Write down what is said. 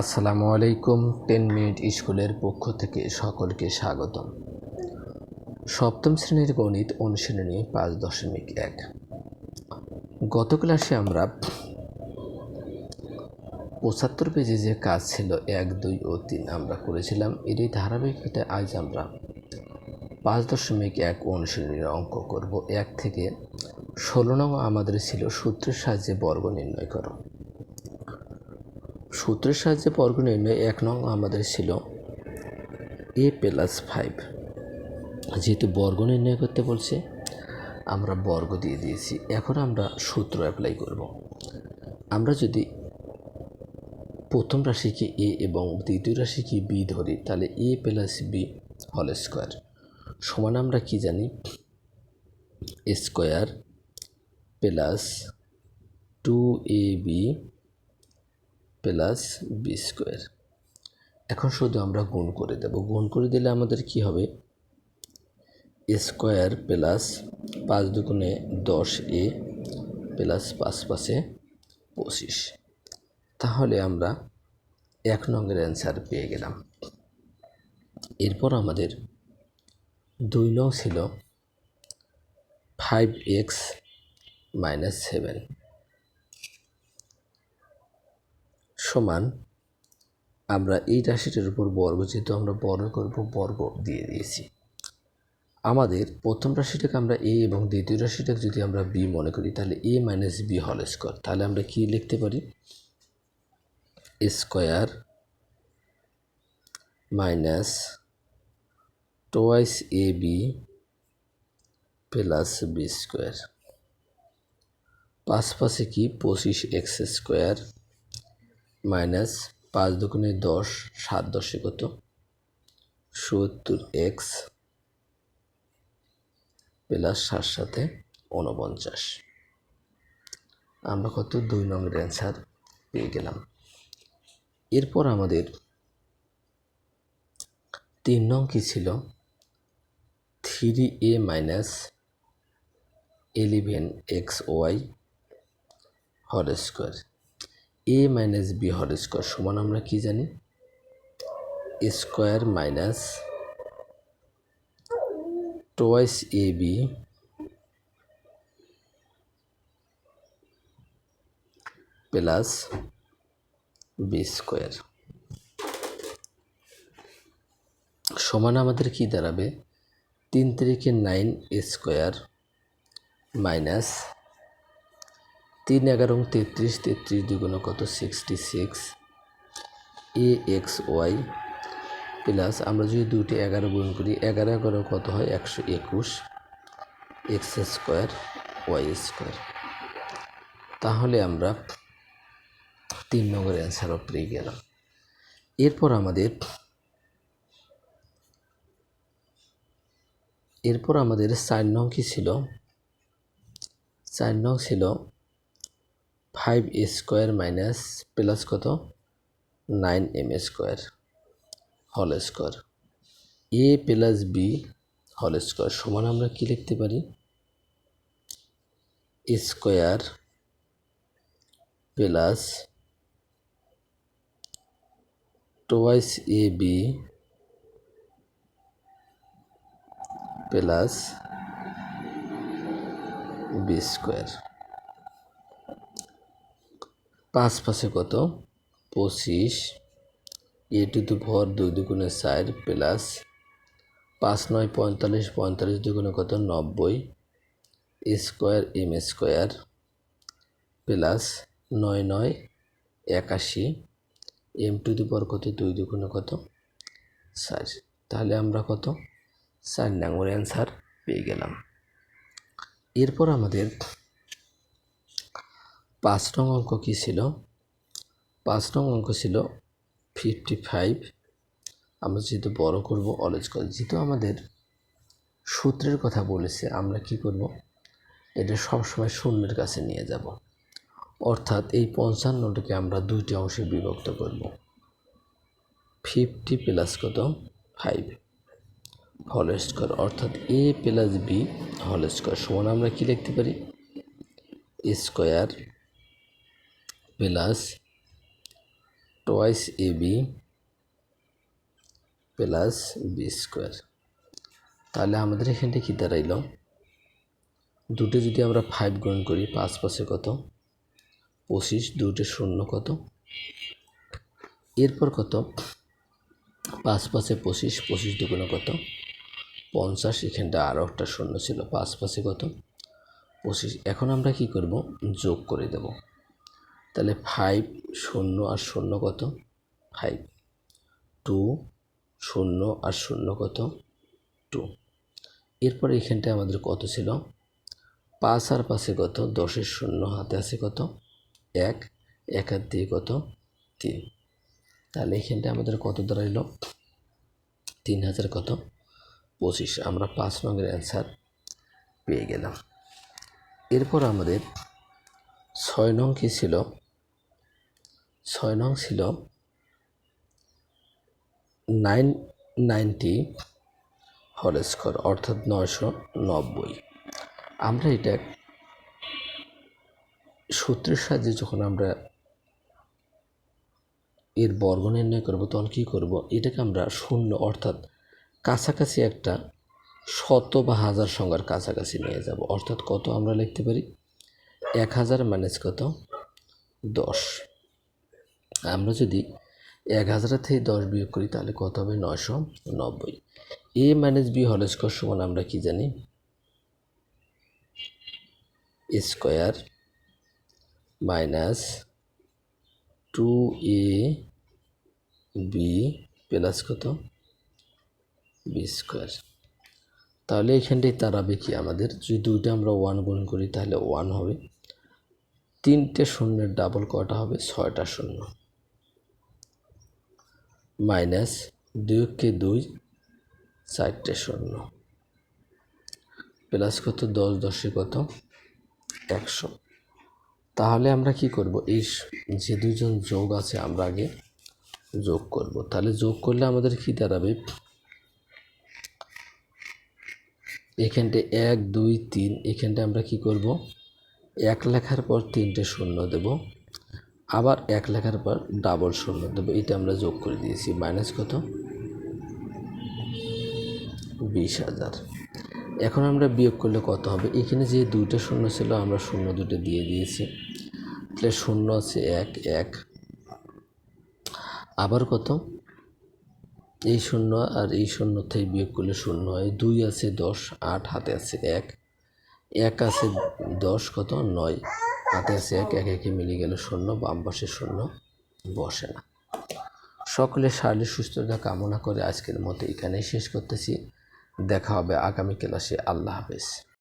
আসসালামু আলাইকুম ten minute স্কুলের পক্ষ থেকে সকলকে স্বাগতম। সপ্তম শ্রেণির গণিত অনুশীলনী পাঁচ দশমিক এক। গত ক্লাসে আমরা পঁচাত্তর পেজে যে কাজ ছিল এক, দুই ও তিন আমরা করেছিলাম, এরই ধারাবাহিকতায় আজ আমরা পাঁচ দশমিক এক অনুশীলনীর অঙ্ক করব। এক থেকে ষোলো নং আমাদের ছিল সূত্রের সাহায্যে বর্গ নির্ণয় করো। সূত্রের সাহায্যে বর্গ নির্ণয় এক নং আমাদের ছিল এ প্লাস ফাইভ যেহেতু বর্গ নির্ণয় করতে বলছে, আমরা বর্গ দিয়ে দিয়েছি। এখন আমরা সূত্র অ্যাপ্লাই করব। আমরা যদি প্রথম রাশিকে এ এবং দ্বিতীয় রাশিকে বি ধরি, তাহলে এ প্লাস বি হল স্কোয়ার সমান আমরা কি জানি? Square plus two A B plus B square. এখন শুধু আমরা গুণ করে দেব। গুণ করে দিলে আমাদের কি হবে? স্কোয়ার প্লাস পাঁচ দুগুণে দশ এ প্লাস পাঁচ পাশে পঁচিশ। তাহলে আমরা এক নঙ্গের অ্যান্সার পেয়ে গেলাম। এরপর আমাদের দুই নং ছিল ফাইভ এক্স মাইনাস সেভেন সমান আমরা এই রাশিটার উপর বর্গ, যেহেতু আমরা বর্গ করব, বর্গ দিয়ে দিয়েছি। আমাদের প্রথম রাশিটাকে আমরা এ এবং দ্বিতীয় রাশিটাকে যদি আমরা বি মনে করি, তাহলে এ মাইনাস বি হল স্কোয়ার তাহলে আমরা কি লিখতে পারি? Square minus twice A B plus B square পাঁচ পাশে কি? পঁচিশ এক্স স্কোয়ার মাইনাস পাঁচ দুগুণে দশ, সাত দশে কত? সত্তর এক্স প্লাস সাত সাথে উনপঞ্চাশ আমরা কত? দুই নম্বরের অ্যান্সার পেয়ে গেলাম। এরপর আমাদের তিন নং কী ছিল? Three A minus eleven X Y Har square. A minus B হল স্কোয়ার সমান আমরা কি জানি? Square minus twice A B plus B square সমান আমাদের কি দাঁড়াবে? তিন তারিখে নাইন স্কোয়ার মাইনাস তিন এগারো তেত্রিশ তেত্রিশ দুগুণ কত? Sixty six A X Y plus আমরা যদি দুটি এগারো গুণ করি, এগারো এগারো কত হয়? একশো একুশ। এক্স স্কোয়ার ওয়াই স্কোয়ার তাহলে আমরা তিন নম্বর অ্যান্সারও পেয়ে গেলাম। এরপর আমাদের এরপর আমাদের চার নং কী ছিল? চার নং ছিল ফাইভ স্কোয়ার মাইনাস প্লাস কত? নাইন এম স্কোয়ার হল স্কোয়ার। এ প্লাস বি হল স্কোয়ার সমান আমরা কি লিখতে পারি? Square plus twice A B plus B square. পাঁচ পাশে কত? পঁচিশ। এ টু দু ভর দুই দুগুণে চার প্লাস পাঁচ নয় পঁয়তাল্লিশ পঁয়তাল্লিশ দুগুণে কত? নব্বই। স্কোয়ার, এম স্কোয়ার প্লাস নয় নয় একাশি। এম টু দি পর কত? দুই দুগুণে কত? চার। তাহলে আমরা কত? চার। নম্বর অ্যান্সার পেয়ে গেলাম। এরপর আমাদের পাঁচ নং অঙ্ক কী ছিল? পাঁচ নং অঙ্ক ছিল ফিফটি ফাইভ আমরা যেহেতু বড় করব অলজ কল যেহেতু আমাদের সূত্রের কথা বলেছে, আমরা কি করব? এটা সবসময় শূন্যের কাছে নিয়ে যাব। অর্থাৎ এই পঞ্চান্নটাকে আমরা দুইটি অংশে বিভক্ত করব। ফিফটি প্লাস কত? ফাইভ হল স্কোয়ার অর্থাৎ এ প্লাস বি হল স্কোয়ার সমান আমরা কি লিখতে পারি? Square plus twice A B plus B square. তাহলে আমাদের এখানটা কী দাঁড়াইল? দুটো যদি আমরা ফাইভ গুণ করি, পাঁচ পাশে কত? পঁচিশ দুটো শূন্য কত? এরপর কত? পাঁচ পাশে পঁচিশ পঁচিশ দুগুণ কত? পঞ্চাশ, এখানটা আরও একটা শূন্য ছিল, পাঁচ পাশে কত? পঁচিশ, এখন আমরা কি করব? যোগ করে দেব। তাহলে ফাইভ শূন্য আর শূন্য কত? ফাইভ টু শূন্য আর শূন্য কত? টু এরপরে এখানটায় আমাদের কত ছিল? পাঁচ আর পাশে কত? দশের শূন্য, হাতে আছে কত? এক এক হাত দিয়ে কত? তিন। তাহলে এখানটায় আমাদের কত দাঁড়াইল? তিন হাজার কত? পঁচিশ। আমরা পাঁচ নঙ্গের অ্যান্সার পেয়ে গেলাম। এরপর আমাদের ছয় নং কী ছিল? ছয় নং ছিল নাইন নাইনটি হল স্কোয়ার, অর্থাৎ নয়শো নব্বই। আমরা এটা সূত্রের সাহায্যে যখন আমরা এর বর্গ নির্ণয় করব, তখন কী করব? এটাকে আমরা শূন্য, অর্থাৎ কাছাকাছি একটা শত বা হাজার সংখ্যার কাছাকাছি নিয়ে যাব। অর্থাৎ কত আমরা লিখতে পারি? এক হাজার মাইনাস কত? দশ। আমরা যদি এক হাজার থেকে দশ বিয়োগ করি, তাহলে কত হবে? নয়শো নব্বই। এ মাইনাস বি হল স্কোয়ার সমান আমরা কি জানি? Square minus two A B plus কত? বি স্কোয়ার তাহলে এখানটায় দাঁড়াবে কি আমাদের? যদি দুইটা আমরা ওয়ান গুণ করি, তাহলে ওয়ান হবে। তিনটে শূন্যের ডাবল কটা হবে? ছয়টা শূন্য। মাইনাস দুইকে দুই চারটে শূন্য। প্লাস কত? দশ দশে কত? একশো। তাহলে আমরা কি করব? এই যে দুজন যোগ আছে, আমরা আগে যোগ করব। তাহলে যোগ করলে আমাদের কি দাঁড়াবে? এখানটা এক, দুই, তিন। এখানটা আমরা কি করব? এক লেখার পর তিনটে শূন্য দেব। আবার এক লেখার পর ডাবল শূন্য দেবো এটা আমরা যোগ করে দিয়েছি। মাইনাস কত? বিশ হাজার। এখন আমরা বিয়োগ করলে কত হবে? এখানে যে দুইটা শূন্য ছিল, আমরা শূন্য দুটো দিয়ে দিয়েছি। তাহলে শূন্য আছে এক এক। আবার কত? এই শূন্য আর এই শূন্য থেকে বিয়োগ করলে শূন্য হয়। দুই আছে দশ, আট হাতে আছে এক। এক আছে দশ, কত? নয়। হাতে সে এক এক একে মিলে গেল শূন্য, বাম পাশে শূন্য, বসে না। সকলে শারীরিক সুস্থতা কামনা করে আজকের মতো এখানেই শেষ করতেছি। দেখা হবে আগামী ক্লাসে। আল্লাহ হাফেজ।